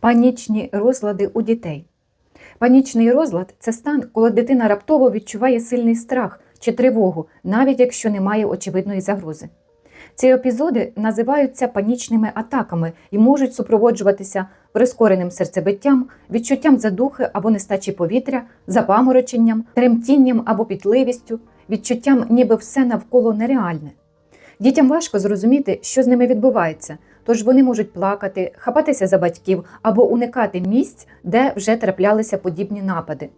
Панічні розлади у дітей. Панічний розлад це стан, коли дитина раптово відчуває сильний страх чи тривогу, навіть якщо немає очевидної загрози. Ці епізоди називаються панічними атаками і можуть супроводжуватися прискореним серцебиттям, відчуттям задухи або нестачі повітря, запамороченням, тремтінням або пітливістю, відчуттям, ніби все навколо нереальне. Дітям важко зрозуміти, що з ними відбувається, тож вони можуть плакати, хапатися за батьків або уникати місць, де вже траплялися подібні напади.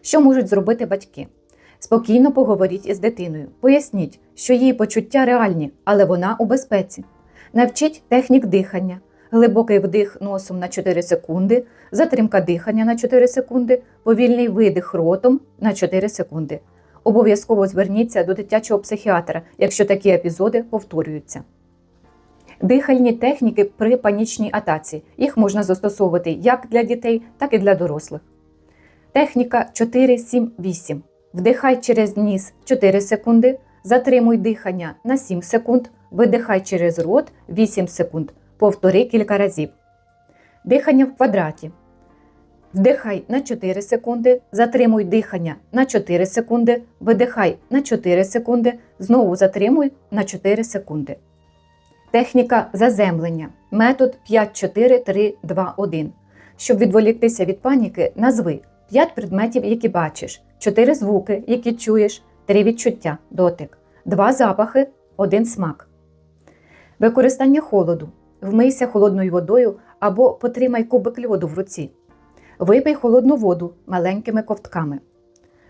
Що можуть зробити батьки? Спокійно поговоріть із дитиною, поясніть, що її почуття реальні, але вона у безпеці. Навчіть технік дихання, глибокий вдих носом на 4 секунди, затримка дихання на 4 секунди, повільний видих ротом на 4 секунди. Обов'язково зверніться до дитячого психіатра, якщо такі епізоди повторюються. Дихальні техніки при панічній атаці. Їх можна застосовувати як для дітей, так і для дорослих. Техніка 4-7-8. Вдихай через ніс 4 секунди, затримуй дихання на 7 секунд, видихай через рот 8 секунд. Повтори кілька разів. Дихання в квадраті. Вдихай на 4 секунди, затримуй дихання на 4 секунди, видихай на 4 секунди, знову затримуй на 4 секунди. Техніка заземлення. Метод 5-4-3-2-1. Щоб відволіктися від паніки, назви 5 предметів, які бачиш, 4 звуки, які чуєш, 3 відчуття, дотик, 2 запахи, 1 смак. Використання холоду. Вмийся холодною водою або потримай кубик льоду в руці. Випий холодну воду маленькими ковтками.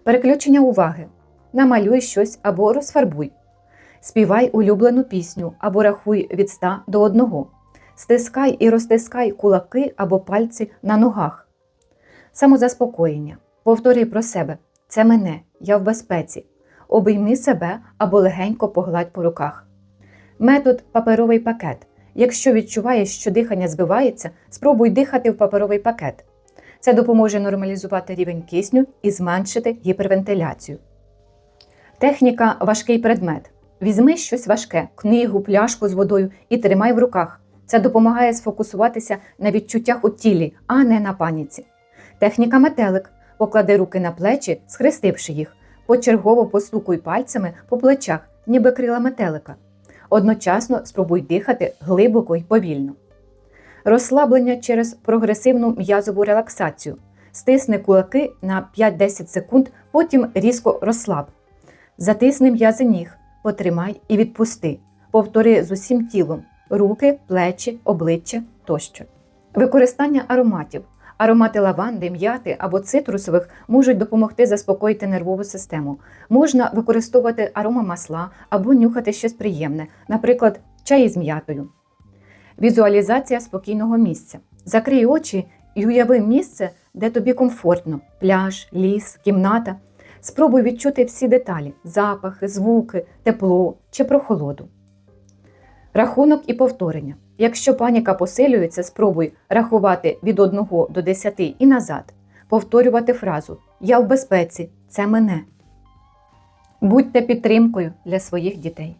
Переключення уваги. Намалюй щось або розфарбуй. Співай улюблену пісню або рахуй від 100 до 1. Стискай і розтискай кулаки або пальці на ногах. Самозаспокоєння. Повтори про себе. Це мене, я в безпеці. Обійми себе або легенько погладь по руках. Метод паперовий пакет. Якщо відчуваєш, що дихання збивається, спробуй дихати в паперовий пакет. Це допоможе нормалізувати рівень кисню і зменшити гіпервентиляцію. Техніка важкий предмет. Візьми щось важке, книгу, пляшку з водою і тримай в руках. Це допомагає сфокусуватися на відчуттях у тілі, а не на паніці. Техніка метелик. Поклади руки на плечі, схрестивши їх. Почергово постукуй пальцями по плечах, ніби крила метелика. Одночасно спробуй дихати глибоко і повільно. Розслаблення через прогресивну м'язову релаксацію. Стисни кулаки на 5-10 секунд, потім різко розслаб. Затисни м'язи ніг, потримай і відпусти. Повтори з усім тілом руки, плечі, обличчя тощо. Використання ароматів. Аромати лаванди, м'яти або цитрусових можуть допомогти заспокоїти нервову систему. Можна використовувати аромамасла або нюхати щось приємне, наприклад, чай з м'ятою. Візуалізація спокійного місця. Закрий очі і уяви місце, де тобі комфортно: пляж, ліс, кімната. Спробуй відчути всі деталі: запахи, звуки, тепло чи прохолоду. Рахунок і повторення. Якщо паніка посилюється, спробуй рахувати від 1 до 10 і назад. Повторювати фразу Я в безпеці, це мене. Будьте підтримкою для своїх дітей.